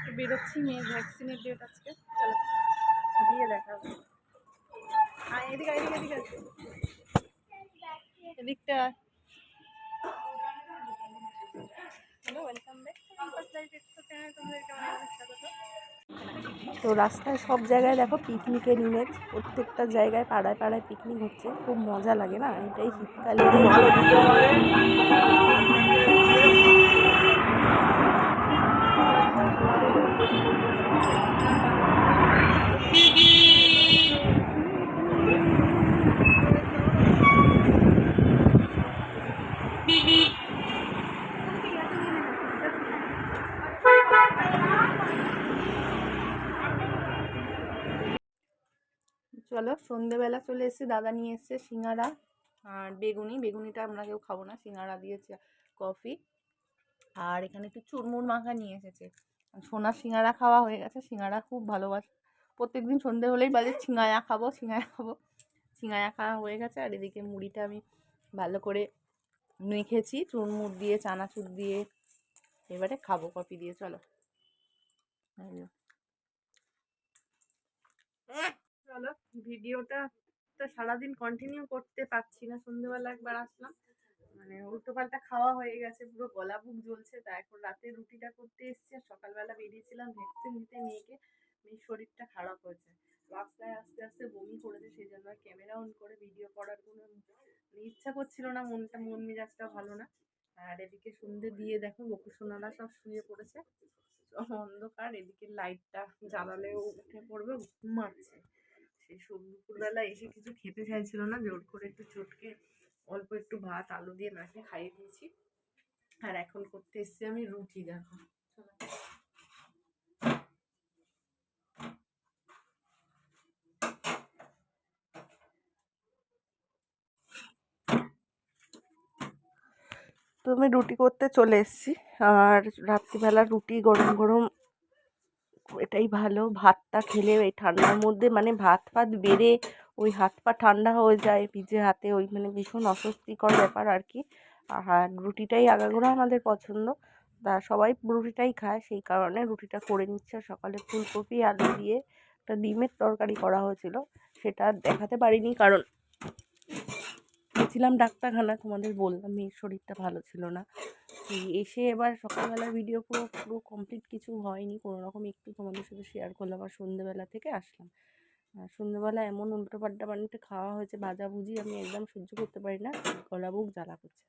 মাত্র বেরোচ্ছি, মেয়ের ভ্যাকসিনের ডেট আজকে। চলো দিয়ে দেখাবো আয়, এদিকে এদিকে এদিকে এদিকটা হ্যালো তো রাস্তায় সব জায়গায় দেখো পিকনিকের ইমেজ প্রত্যেকটা জায়গায় পাড়ায় পাড়ায় পিকনিক হচ্ছে। খুব মজা লাগে না? এটাই শীতকালে। চলো, সন্ধেবেলা চলে এসেছি, দাদা নিয়ে এসছে সিঙ্গারা আর বেগুনি। বেগুনিটা আমরা কেউ খাব না, সিঙ্গারা দিয়েছে কফি। আর এখানে একটু চুরমুর মাখা নিয়ে এসেছে। সোনার সিঙ্গারা খাওয়া হয়ে গেছে, সিঙ্গারা খুব ভালোবাসে। প্রত্যেক দিন সন্ধে হলেই বাজে সিঙ্গায়া খাব সিঙ্গায়া খাব। সিঙ্গায়া খাওয়া হয়ে গেছে, আর এদিকে মুড়িটা আমি ভালো করে মেখেছি, চুরমুর দিয়ে, চানাচুর দিয়ে। এবারে খাব, কফি দিয়ে, চলো। চলো, ভিডিওটা তো সারাদিন কন্টিনিউ করতে পারছি না। সন্ধ্যেবেলা একবার আসলাম মানে উল্টো পাল্টা খাওয়া হয়ে গেছে, পুরো গলা বুক জ্বলছে। তা এখন রাতে রুটিটা করতে এসেছি আর সকালবেলা বেরিয়েছিলাম ভ্যাকসিন নিতে মেয়েকে। মেয়ের শরীরটা খারাপ হয়েছে। রাস্তায় আস্তে আস্তে বমি করেছে, সেই জন্য ক্যামেরা অন করে ভিডিও করার কোনো ইচ্ছা করছিল না, মনটা, মন মেজাজটা ভালো না। আর এদিকে সন্ধে দিয়ে দেখো বকুসোনারা সব শুয়ে পড়েছে। অন্ধকার, এদিকে লাইটটা জ্বালালেও উঠে পড়বে ঘুমাচ্ছে সেই দুপুরবেলা এসে কিছু খেতে চাইছিল না, জোর করে একটু চটকে অল্প একটু ভাত, আলু দিয়ে মাখিয়ে খাইয়ে দিয়েছি। আর এখন করতে এসেছি আমি রুটি, দেখো। তো আমি রুটি করতে চলে এসেছি। আর রাত্রিবেলা রুটি গরম গরম এটাই ভালো। ভাতটা খেলে এই ঠান্ডার মধ্যে মানে ভাত ফাত বেড়ে ওই হাত পা ঠান্ডা হয়ে যায়, ভিজে হাতে ওই মানে ভীষণ অস্বস্তিকর ব্যাপার আর কি আর রুটিটাই আগাগোড়া আমাদের পছন্দ। তা সবাই রুটিটাই খায়, সেই কারণে রুটিটা করে নিচ্ছে। সকালে ফুলকপি, আলু দিয়ে একটা ডিমের তরকারি করা হয়েছিল, সেটা দেখাতে পারিনি কারণ গেছিলাম ডাক্তারখানা তোমাদের বললাম মেয়ের শরীরটা ভালো ছিল না। এই এসে এবার সকালবেলার ভিডিও পুরো পুরো কমপ্লিট কিছু হয়নি। কোনো রকম একটু তোমাদের সাথে শেয়ার করলাম আর সন্ধ্যেবেলা থেকে আসলাম। আর সন্ধ্যেবেলা এমন উল্টো পাল্টা বানিয়ে খাওয়া হয়েছে ভাজাভুজি আমি একদম সহ্য করতে পারি না গলা বুক জ্বালা করছে।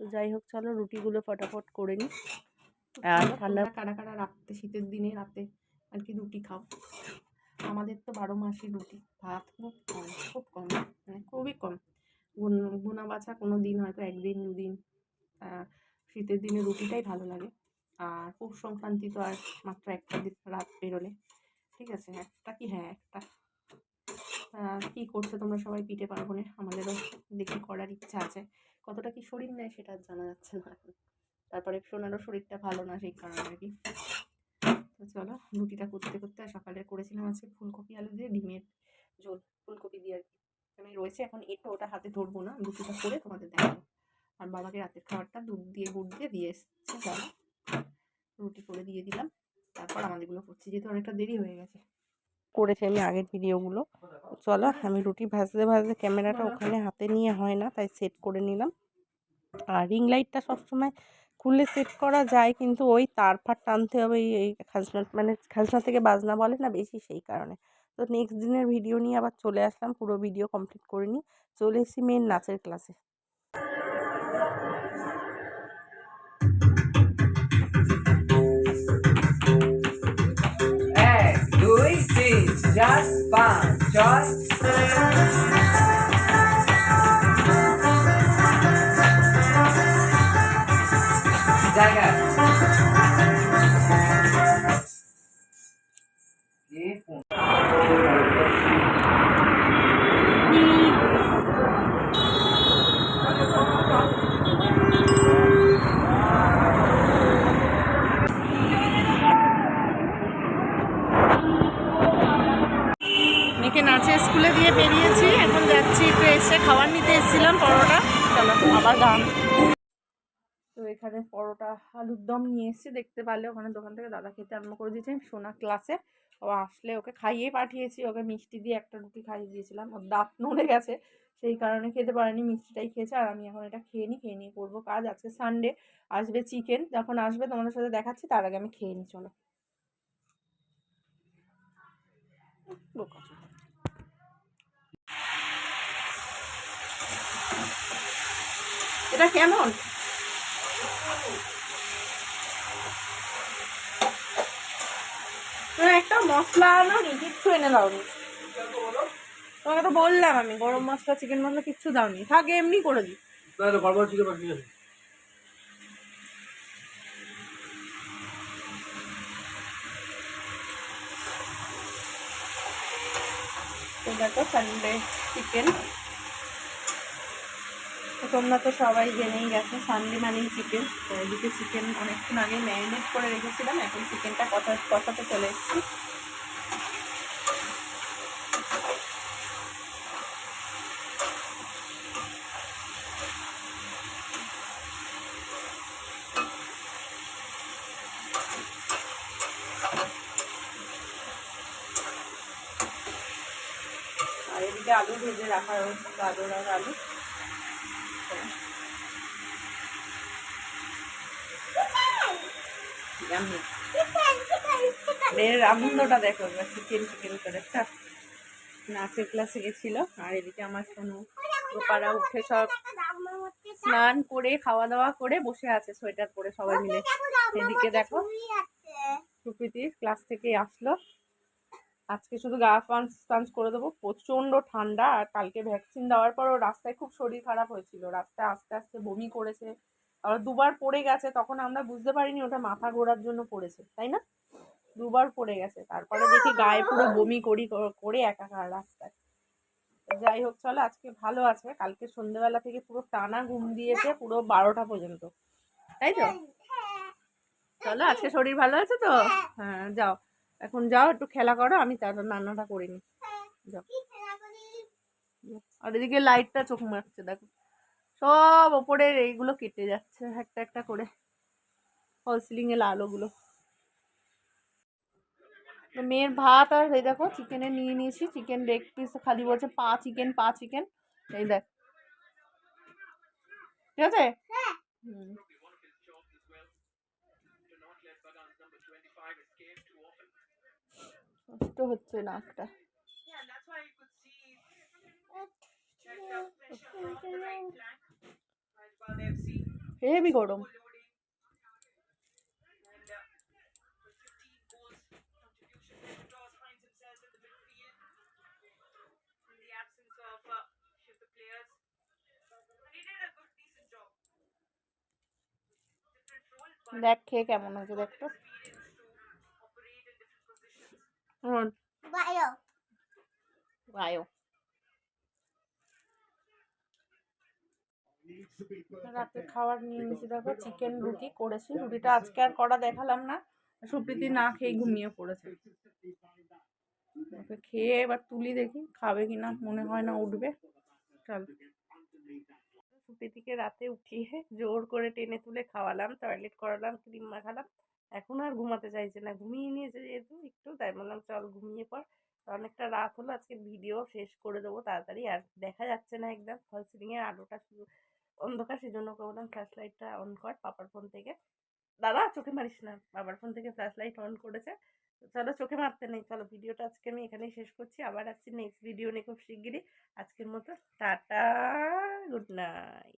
তো যাই হোক চলো রুটিগুলো ফটাফট করে নিই। আর ঠান্ডা কারা কারা রাত্রে শীতের দিনে রাতে আর কি রুটি খাও? আমাদের তো বারো মাসই রুটি ভাত খুব কম খুব কম মানে খুবই কম। গুন গুনা বাছা কোনো দিন হয়তো একদিন দুদিন শীতের দিনে রুটিটাই ভালো লাগে। আর পৌষ সংক্রান্তি তো আর মাত্র একটা দিন রাত বেরোলে। ঠিক আছে, একটা কি? হ্যাঁ একটা। কি করছ তোমরা সবাই পিঠে পার্বণে? আমাদেরও দেখি করার ইচ্ছা আছে। কতটা কি শরীর নেয় সেটা জানা যাচ্ছে না তারপরে সোনারও শরীরটা ভালো না সেই কারণে আর কি। তো চলো, রুটিটা করতে করতে সকালে করেছিলাম আজকে ফুলকপি, আলু দিয়ে ডিমের ঝোল, ফুলকপি দিয়ে আর কি। আমি রয়েছে, এখন এটো ওটা হাতে ধরবো না, রুটিটা করে তোমাদের দেখাবো। আর বাবাকে রাতের খাবারটা দুধ দিয়ে, গুড় দিয়ে দিয়ে এসছে যারা রুটি করে দিয়ে দিলাম। তারপর আমাদেরগুলো করছি, যেহেতু অনেকটা দেরি হয়ে গেছে। করেছি আমি আগের ভিডিওগুলো। চলো, আমি রুটি ভাজতে ভাজতে ক্যামেরাটা ওখানে হাতে নিয়ে হয় না, তাই সেট করে নিলাম। আর রিং লাইটটা সবসময় খুলে সেট করা যায়, কিন্তু ওই তার ফার টানতে হবে, এই খাজনা মানে খাজনা থেকে বাজনা বলে না, বেশি সেই কারণে। তো নেক্সট দিনের ভিডিও নিয়ে আবার চলে আসলাম, পুরো ভিডিও কমপ্লিট করে নিই। চলে এসেছি মেন নাচের ক্লাসে हज़ार पाँच जाएगा ফোন স্কুলে দিয়ে বেরিয়েছি, এখন যাচ্ছি একটু এসে খাবার নিতে এসেছিলাম, পরোটা। আবার গান তো এখানে পরোটা, আলুর দম নিয়ে এসেছি, দেখতে পারলে ওখানে দোকান থেকে দাদা খেতে আরম্ভ করে দিয়েছে। সোনা ক্লাসে, ও আসলে ওকে খাইয়ে পাঠিয়েছি, ওকে মিষ্টি দিয়ে একটা রুটি খাইয়ে দিয়েছিলাম। ওর দাঁত নড়ে গেছে, সেই কারণে খেতে পারেনি, মিষ্টিটাই খেয়েছে। আর আমি এখন এটা খেয়ে নিই খেয়ে নিয়ে করব কাজ। আজকে সানডে আসবে চিকেন যখন আসবে তোমাদের সাথে দেখাচ্ছি, তার আগে আমি খেয়ে নিই চলো। বোকা এটা কেমন? একটা মশলা আনো নি কিচ্ছু এনে দাওনি তোমাকে তো বললাম আমি গরম মশলা চিকেন মশলা কিচ্ছু দাওনি। থাকে এমনি করে দিই। বাকি তো সানডে চিকেন তোমরা তো সবাই জেনেই গেছো সানডে মানেই চিকেন তো এদিকে চিকেন অনেকক্ষণ আগে ম্যারিনেট করে রেখেছিলাম, এখন চিকেনটা কথা কষাতে চলে এসেছি। আলু ভেজে রাখা রয়েছে গাজর আর আলু। Yummy. এর আনন্দটা দেখো চিকেন চিকেন করে। নাচের ক্লাসে গেছিল আর এদিকে আমার সোনু গোপারা উঠে সব স্নান করে খাওয়া দাওয়া করে বসে আছে সোয়েটার পরে সবাই মিলে। এদিকে দেখো সুপ্রীতির ক্লাস থেকে আসলো। আজকে শুধু গা পাঞ্চ করে দেবো প্রচণ্ড ঠান্ডা আর কালকে ভ্যাকসিন দেওয়ার পরও রাস্তায় খুব শরীর খারাপ হয়েছিল। রাস্তায় আস্তে আস্তে বমি করেছে দুবার পড়ে গেছে, তখন আমরা বুঝতে পারিনি ওটা মাথা ঘোরার জন্য পড়েছে, তাই না? দুবার পড়ে গেছে, তারপরে দেখি গায়ে পুরো বমি করি করে একাকার রাস্তায়। যাই হোক, চলো আজকে ভালো আছে, কালকে সন্ধ্যেবেলা থেকে পুরো টানা ঘুম দিয়েছে, পুরো বারোটা পর্যন্ত, তাই তো? চলো, আজকে শরীর ভালো আছে তো? হ্যাঁ যাও। এখন যাও, একটু খেলা করো, আমি তারপর রান্নাটা করে নিই। যাও। আর এদিকে লাইটটা চোখ মারছে, দেখো। সব ওপরের এইগুলো কেটে যাচ্ছে একটা একটা করে। ফল সিলিং এর আলোগুলো মেয়ের ভাত আর এই দেখো চিকেনে নিয়ে নিয়েছি। চিকেন লেগ পিস খালি বলছে পা চিকেন পা চিকেন এই দেখ। ঠিক আছে? হুম। কষ্ট হচ্ছে নাকটা। হেবি গরম। দেখ খেয়ে কেমন হয়েছে দেখ তো। বায়ো। রাতে খাবার নিয়ে নিয়েছি দেখো চিকেন রুটি করেছি। রুটিটা আজকে আর করা দেখালাম না। সুপ্রীতি না খেয়ে ঘুমিয়ে পড়েছে। ওকে খেয়ে এবার তুলি দেখি খাবে কি না মনে হয় না উঠবে। চল। সুপ্রীতিকে রাতে উঠিয়ে জোর করে টেনে তুলে খাওয়ালাম টয়লেট করালাম ক্রিম মাখালাম। এখন আর ঘুমাতে চাইছে না ঘুমিয়ে নিয়েছে যেহেতু একটু তাই বললাম চল ঘুমিয়ে পর অনেকটা রাত হলো আজকে ভিডিও শেষ করে দেবো তাড়াতাড়ি আর দেখা যাচ্ছে না একদম। ফল সিলিংয়ের আলোটা শুধু অন্ধকার সেই জন্য বললাম ফ্ল্যাশ লাইটটা অন কর পাপার ফোন থেকে। দাদা, চোখে মারিস না। বাবার ফোন থেকে ফ্ল্যাশ লাইট অন করেছে। চলো চোখে মারতে নেই। চলো ভিডিওটা আজকে আমি এখানেই শেষ করছি। আবার আসছি নেক্সট ভিডিও নিয়ে খুব শিগগিরই। আজকের মতো টাটা গুড নাইট